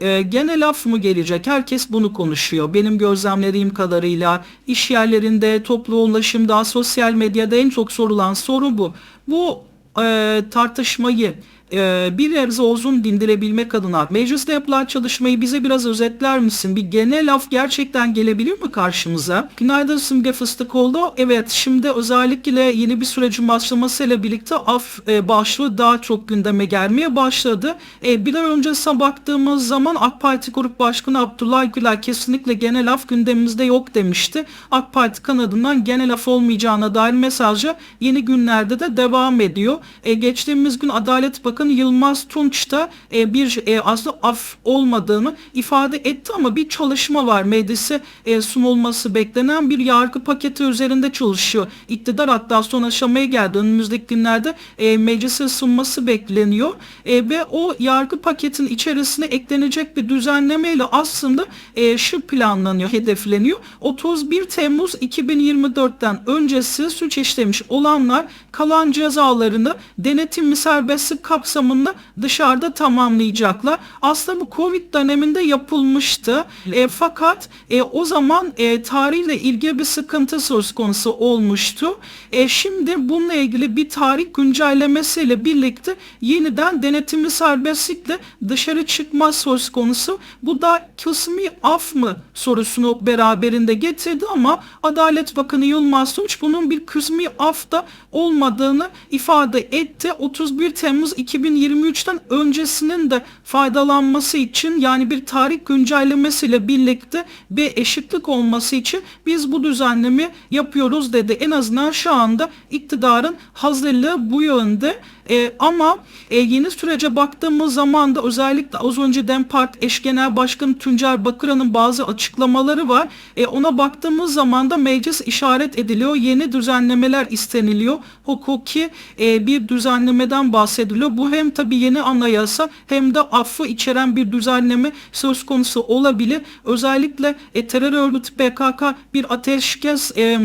e, gene laf mı gelecek? Herkes bunu konuşuyor. Benim gözlemlediğim kadarıyla iş yerlerinde, toplu ulaşımda, sosyal medyada en çok sorulan soru bu. Bu e, tartışmayı e, bir nebze uzun dindirebilmek adına mecliste yapılan çalışmayı bize biraz özetler misin? Bir genel laf gerçekten gelebilir mi karşımıza? Günaydın Simge Fıstıkoğlu. Evet şimdi özellikle yeni bir sürecin başlamasıyla birlikte af e, başlığı daha çok gündeme gelmeye başladı. E, bir ay öncesine baktığımız zaman AK Parti Grup Başkanı Abdullah Gül kesinlikle genel af gündemimizde yok demişti. AK Parti kanadından genel af olmayacağına dair mesajı yeni günlerde de devam ediyor. E, geçtiğimiz gün Adalet Bakanı Yılmaz Tunç da e, bir e, aslında af olmadığını ifade etti ama bir çalışma var. Meclise e, sunulması beklenen bir yargı paketi üzerinde çalışıyor. İktidar hatta son aşamaya geldi. Önümüzdeki günlerde e, meclise sunması bekleniyor. E, ve o yargı paketin içerisine eklenecek bir düzenlemeyle aslında e, şu planlanıyor, hedefleniyor. 31 Temmuz 2024'ten öncesi suç işlemiş olanlar kalan cezalarını denetimli serbestlik kapsamında dışarıda tamamlayacaklar. Aslında bu Covid döneminde yapılmıştı. E, fakat e, o zaman e, tarihle ilgili bir sıkıntı söz konusu olmuştu. E, şimdi bununla ilgili bir tarih güncellemesiyle birlikte yeniden denetimli serbestlikle dışarı çıkma söz konusu. Bu da kısmi af mı sorusunu beraberinde getirdi ama Adalet Bakanı Yılmaz Tunç bunun bir kısmi af da olmadığını ifade etti. 31 Temmuz 2023'ten öncesinin de faydalanması için yani bir tarih güncellemesiyle birlikte bir eşitlik olması için biz bu düzenlemi yapıyoruz dedi. En azından şu anda iktidarın hazırlığı bu yönde. E, ama e, yeni sürece baktığımız zaman da özellikle az önce DEM Parti eş genel başkanı Tuncer Bakıran'ın bazı açıklamaları var. E, ona baktığımız zaman da meclis işaret ediliyor. Yeni düzenlemeler isteniliyor. Hukuki e, bir düzenlemeden bahsediliyor. Bu hem tabii yeni anayasa hem de affı içeren bir düzenleme söz konusu olabilir. Özellikle e, terör örgütü PKK bir ateşkes e,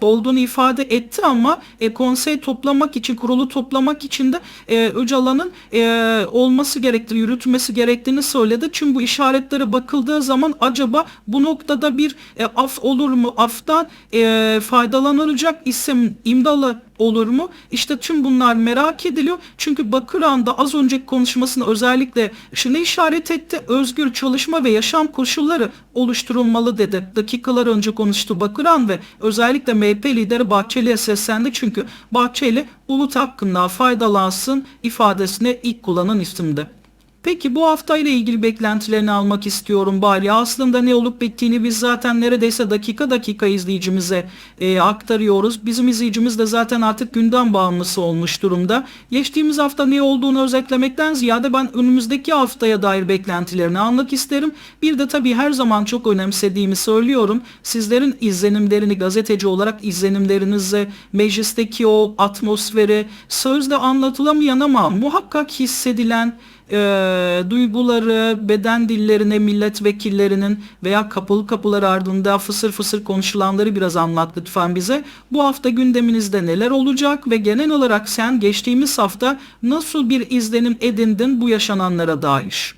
olduğunu ifade etti ama e, konsey toplamak için, kurulu toplamak için de e, Öcalan'ın e, olması gerektiğini, yürütmesi gerektiğini söyledi. Çünkü bu işaretlere bakıldığı zaman acaba bu noktada bir e, af olur mu? Aftan e, faydalanılacak isim imdalı olur mu? İşte tüm bunlar merak ediliyor. Çünkü Bakıran'da az önceki konuşmasında özellikle şunu işaret etti. Özgür çalışma ve yaşam koşulları oluşturulmalı dedi. Dakikalar önce konuştu Bakıran ve özellikle MHP lideri Bahçeli'ye seslendi. Çünkü Bahçeli bulut hakkında faydalansın ifadesine ilk kullanan isimdi. Peki bu haftayla ilgili beklentilerini almak istiyorum bari. Aslında ne olup bittiğini biz zaten neredeyse dakika dakika izleyicimize e, aktarıyoruz. Bizim izleyicimiz de zaten artık gündem bağımlısı olmuş durumda. Geçtiğimiz hafta ne olduğunu özetlemekten ziyade ben önümüzdeki haftaya dair beklentilerini almak isterim. Bir de tabii her zaman çok önemsediğimi söylüyorum. Sizlerin izlenimlerini gazeteci olarak izlenimlerinizi, meclisteki o atmosferi sözle anlatılamayan ama muhakkak hissedilen e, duyguları, beden dillerine milletvekillerinin veya kapılı kapılar ardında fısır fısır konuşulanları biraz anlat lütfen bize. Bu hafta gündeminizde neler olacak ve genel olarak sen geçtiğimiz hafta nasıl bir izlenim edindin bu yaşananlara dair?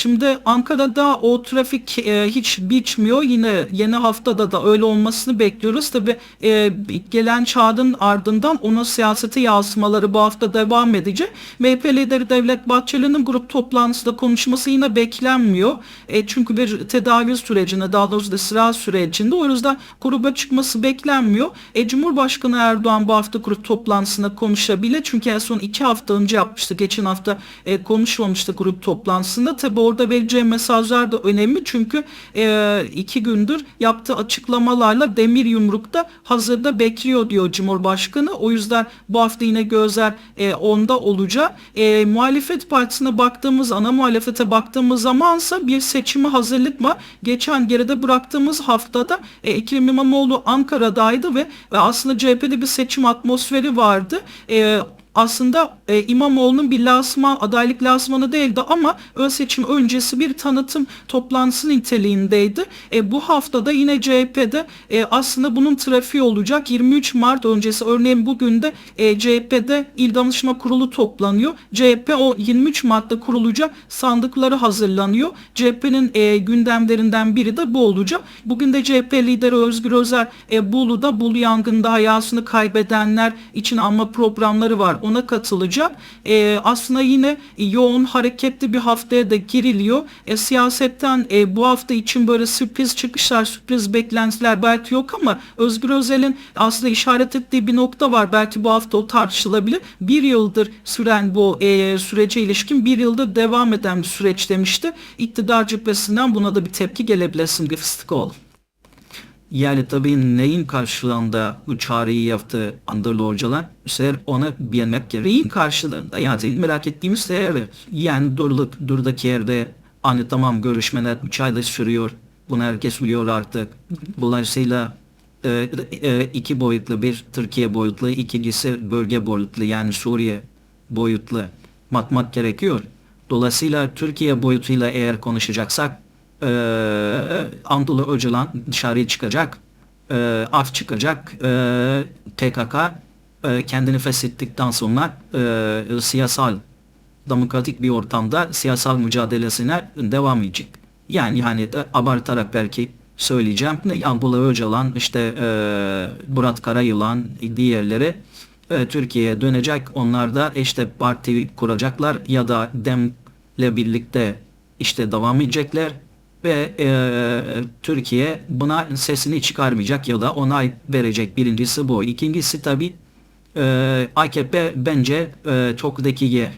Şimdi Ankara'da o trafik e, hiç bitmiyor. Yine yeni haftada da öyle olmasını bekliyoruz. Tabi e, gelen çağın ardından onun siyasete yansımaları bu hafta devam edecek. MHP lideri Devlet Bahçeli'nin grup toplantısında konuşması yine beklenmiyor. E, çünkü bir tedavi sürecinde daha doğrusu da sıra sürecinde o yüzden gruba çıkması beklenmiyor. E, Cumhurbaşkanı Erdoğan bu hafta grup toplantısında konuşabilir. Çünkü en son iki hafta önce yapmıştı. Geçen hafta e, konuşmamıştı grup toplantısında. Tabi orada vereceği mesajlar da önemli çünkü e, iki gündür yaptığı açıklamalarla demir yumrukta hazırda bekliyor diyor Cumhurbaşkanı. O yüzden bu hafta yine gözler e, onda olacak. E, muhalefet partisine baktığımız, ana muhalefete baktığımız zamansa bir seçime hazırlık var. Geçen geride bıraktığımız haftada e, Ekrem İmamoğlu Ankara'daydı ve, ve aslında CHP'de bir seçim atmosferi vardı. E, aslında e, İmamoğlu'nun bir lasma adaylık lasmanı değildi ama ön seçim öncesi bir tanıtım toplantısı niteliğindeydi. E, bu haftada yine CHP'de e, aslında bunun trafiği olacak. 23 Mart öncesi örneğin bugün de e, CHP'de İl Danışma Kurulu toplanıyor. CHP o 23 Mart'ta kurulacak sandıkları hazırlanıyor. CHP'nin e, gündemlerinden biri de bu olacak. Bugün de CHP lideri Özgür Özel e, Bolu'da Bolu yangında hayatını kaybedenler için anma programları var. Ona katılacak. E, aslında yine yoğun hareketli bir haftaya da giriliyor. E, siyasetten e, bu hafta için böyle sürpriz çıkışlar, sürpriz beklentiler belki yok ama Özgür Özel'in aslında işaret ettiği bir nokta var. Belki bu hafta o tartışılabilir. Bir yıldır süren bu e, sürece ilişkin bir yıldır devam eden bir süreç demişti. İktidar cephesinden buna da bir tepki gelebilir Simge Fıstıkoğlu. Yani tabii neyin karşılığında bu çağrıyı yaptı Andırlı hocalar? Seher ona bilmek. Neyin karşılığında? Yani merak ettiğimiz seher yani durduk, durduk yerde hani tamam görüşmeler 3 ayda sürüyor. Bunu herkes biliyor artık. Dolayısıyla e, e, iki boyutlu bir Türkiye boyutlu ikincisi bölge boyutlu yani Suriye boyutlu matmak gerekiyor. Dolayısıyla Türkiye boyutuyla eğer konuşacaksak e, Anadolu Öcalan dışarıya çıkacak, e, af çıkacak, e, PKK e, kendini feshettikten sonra e, siyasal demokratik bir ortamda siyasal mücadelesine devam edecek. Yani hani de abartarak belki söyleyeceğim. Anadolu Öcalan, işte e, Murat Karayılan, diğerleri e, Türkiye'ye dönecek. Onlar da işte parti kuracaklar ya da DEM'le birlikte işte devam edecekler ve e, Türkiye buna sesini çıkarmayacak ya da onay verecek. Birincisi bu. İkincisi tabi e, AKP bence e, çok zekice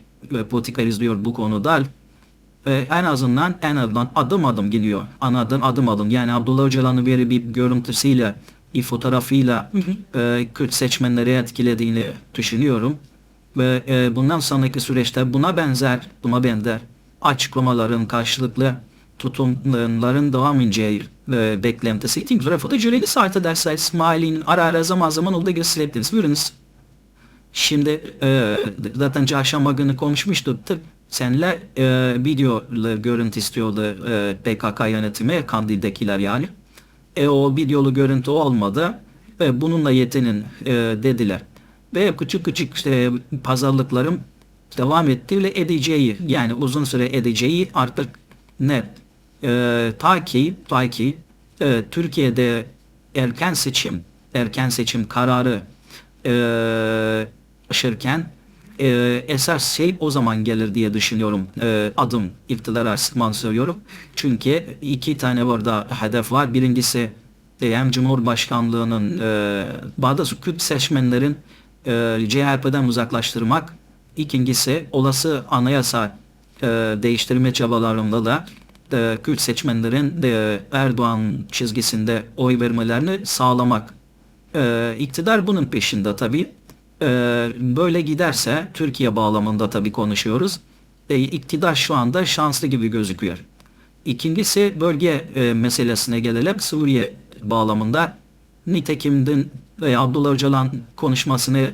e, izliyor bu konuda. E, en azından en azından adım adım gidiyor. Anladın adım adım. Yani Abdullah Öcalan'ın bir, bir görüntüsüyle bir fotoğrafıyla e, Kürt seçmenleri etkilediğini düşünüyorum. Ve e, bundan sonraki süreçte buna benzer, buna benzer açıklamaların karşılıklı tutumların devam edeceği e, beklentisi. İkinci tarafı da Cüreli Saat'e dersler İsmail'in ara ara zaman zaman olduğu gösterebiliriz. Buyurunuz. Şimdi e, zaten çarşamba günü konuşmuştuk. Tabii senle e, video görüntü istiyordu e, PKK yönetimi, Kandil'dekiler yani. E, o videolu görüntü olmadı ve bununla yetinin e, dediler. Ve küçük küçük işte pazarlıklarım devam etti ve edeceği yani uzun süre edeceği artık net. E, ta ki, ta ki e, Türkiye'de erken seçim erken seçim kararı e, aşırken e, esas şey o zaman gelir diye düşünüyorum. E, adım iktidar açısından söylüyorum. Çünkü iki tane burada hedef var. Birincisi e, hem Cumhurbaşkanlığının e, bazı Kürt seçmenlerin e, CHP'den uzaklaştırmak. İkincisi olası anayasa e, değiştirme çabalarında da e, Kürt seçmenlerin e, Erdoğan çizgisinde oy vermelerini sağlamak. E, iktidar bunun peşinde tabii. E, böyle giderse Türkiye bağlamında tabii konuşuyoruz. E, iktidar şu anda şanslı gibi gözüküyor. İkincisi bölge e, meselesine gelelim. Suriye bağlamında nitekim dün e, Abdullah Öcalan konuşmasını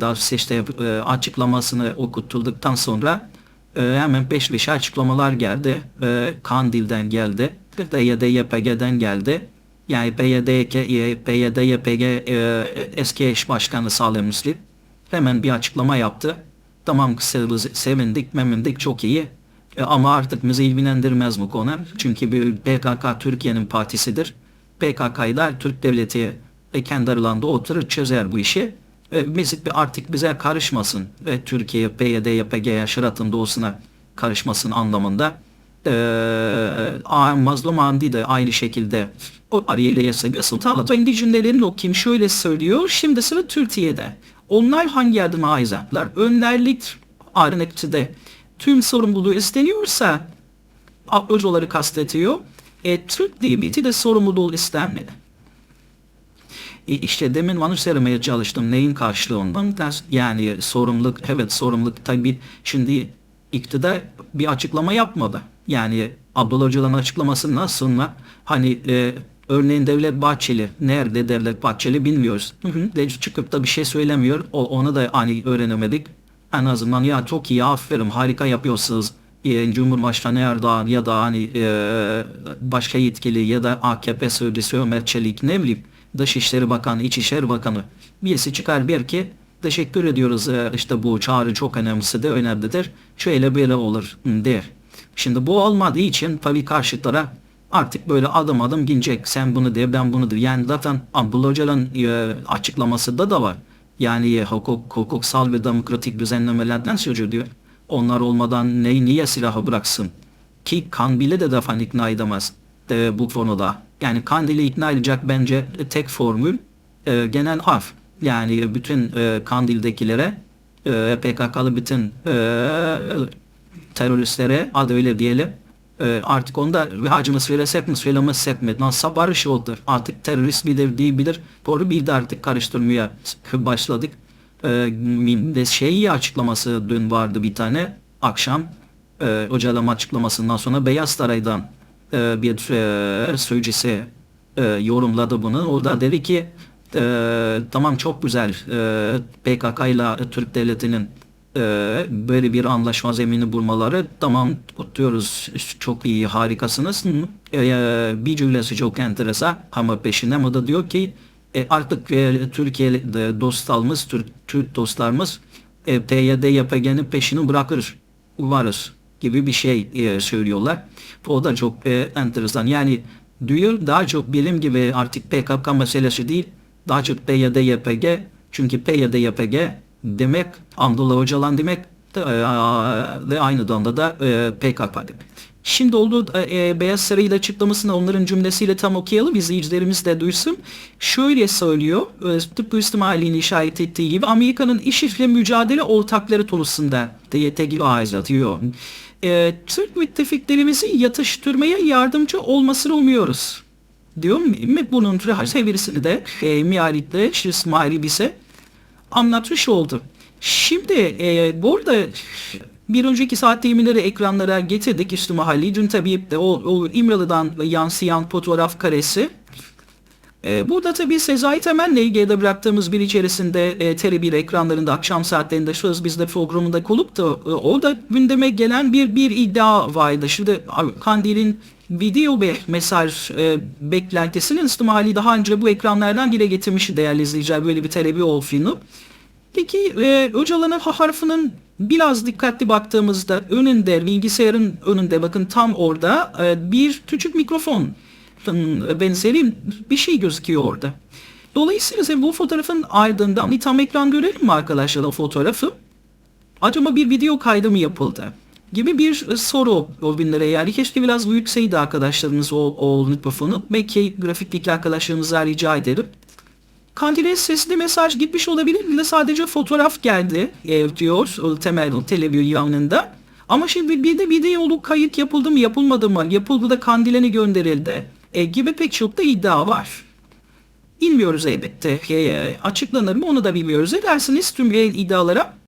daha işte açıklamasını okutulduktan sonra e, hemen peş peşe açıklamalar geldi. E, Kandil'den geldi. Bir de YDYPG'den geldi. Yani PYD, PYD, YPG e, eski eş başkanı Salih Müslim hemen bir açıklama yaptı. Tamam sevindik, memindik, çok iyi. E, ama artık bizi ilgilendirmez bu konu. Çünkü bir PKK Türkiye'nin partisidir. PKK'yla Türk devleti ve kendi aralarında oturur çözer bu işi. E, biz artık bize karışmasın ve Türkiye PYD, YPG yaşaratın doğusuna karışmasın anlamında e, mazlum Andi de aynı şekilde o arayla yasagası kendi cümlelerini okuyayım şöyle söylüyor. Şimdi sıra Türkiye'de. Onlar hangi adıma aizatlar? Önderlik arınıkçıda tüm sorumluluğu isteniyorsa Öcaları kastediyor. E, Türk devleti de sorumluluğu istenmedi. E, işte demin onu söylemeye çalıştım. Neyin karşılığından? Yani sorumluluk, evet sorumluluk tabii şimdi iktidar bir açıklama yapmadı. Yani Abdullah Öcalan'ın açıklamasından sonra hani e, Örneğin Devlet Bahçeli. Nerede Devlet Bahçeli bilmiyoruz. De çıkıp da bir şey söylemiyor. O, onu da hani öğrenemedik. En azından ya çok iyi aferin harika yapıyorsunuz. E, Cumhurbaşkanı Erdoğan ya da hani e, başka yetkili ya da AKP sözcüsü Ömer Çelik ne bileyim Dışişleri Bakanı, İçişleri Bakanı birisi çıkar bir ki teşekkür ediyoruz e, işte bu çağrı çok önemlisidir, önemlidir. Şöyle böyle olur der. Şimdi bu olmadığı için tabii karşıtlara artık böyle adım adım gidecek. Sen bunu de ben bunu de. Yani zaten Abdullah Öcalan e, açıklamasında da var. Yani e, hukuk, hukuksal ve demokratik düzenlemelerden söz ediyor. Onlar olmadan ne, niye silahı bıraksın? Ki Kandil'i de defa ikna edemez e, bu konuda. Yani Kandil'i ikna edecek bence tek formül e, genel harf. Yani bütün e, Kandil'dekilere e, PKK'lı bütün e, teröristlere adı öyle diyelim. E, artık onda hacımı söylesek mi söylemezsek mi? Nasıl barış oldu artık terörist bilir değil bilir doğru bir de artık karıştırmaya başladık. E, şey açıklaması dün vardı bir tane. Akşam e, Öcalan açıklamasından sonra Beyaz Saray'dan e, bir e, e, yorumladı bunu. O da dedi ki e, tamam çok güzel PKK ile Türk Devleti'nin böyle bir anlaşma zemini bulmaları tamam kutluyoruz çok iyi harikasınız. Bir cümlesi çok enteresan ama peşinde ama da diyor ki artık e, Türkiye dostlarımız Türk, Türk dostlarımız e, PYD YPG'nin peşini bırakır varız gibi bir şey e, söylüyorlar. O da çok e, enteresan. Yani diyor daha çok bilim gibi artık PKK meselesi değil daha çok PYD YPG çünkü PYD YPG demek Abdullah Öcalan demek de, e, ve aynı anda da e, PKK demek. Şimdi oldu e, Beyaz Saray ile açıklamasını onların cümlesiyle tam okuyalım izleyicilerimiz de duysun. Şöyle söylüyor e, tıpkı İsmail'in işaret ettiği gibi Amerika'nın IŞİD'le mücadele ortakları konusunda diye tegil atıyor. E, Türk müttefiklerimizi yatıştırmaya yardımcı olmasını umuyoruz. Diyor mu? Bunun çevirisini de e, Miarit'te İsmail'i bize anlatmış oldu. Şimdi e, burada bir önceki saat dilimleri ekranlara getirdik işte mahalli. Dün tabii de o, o İmralı'dan yansıyan fotoğraf karesi. Ee, burada tabii Sezai Temel'le ilgili bıraktığımız bir içerisinde e, TR1 ekranlarında akşam saatlerinde söz bizde programında kolup da e, orada gündeme gelen bir bir iddia vardı. Şimdi Kandil'in video ve mesaj e, beklentisinin ihtimali daha önce bu ekranlardan dile getirmiş değerli izleyiciler böyle bir talebi olduğunu. Peki e, Öcalan'ın harfinin biraz dikkatli baktığımızda önünde bilgisayarın önünde bakın tam orada e, bir küçük mikrofon benzeri bir şey gözüküyor orada. Dolayısıyla bu fotoğrafın ardından bir tam ekran görelim mi arkadaşlar o fotoğrafı? Acaba bir video kaydı mı yapıldı? Gibi bir soru o binlere yani keşke biraz büyükseydi arkadaşlarımız o, o mikrofonu. Belki grafikteki arkadaşlarımıza rica ederim. Kandil'e sesli mesaj gitmiş olabilir. Bir de sadece fotoğraf geldi e, diyor temel televizyonunda. Ama şimdi bir de videolu kayıt yapıldı mı yapılmadı mı? Yapıldı da Kandil'e gönderildi? E, gibi pek çok da iddia var. Bilmiyoruz elbette. E, açıklanır mı onu da bilmiyoruz. Edersiniz tüm iddialara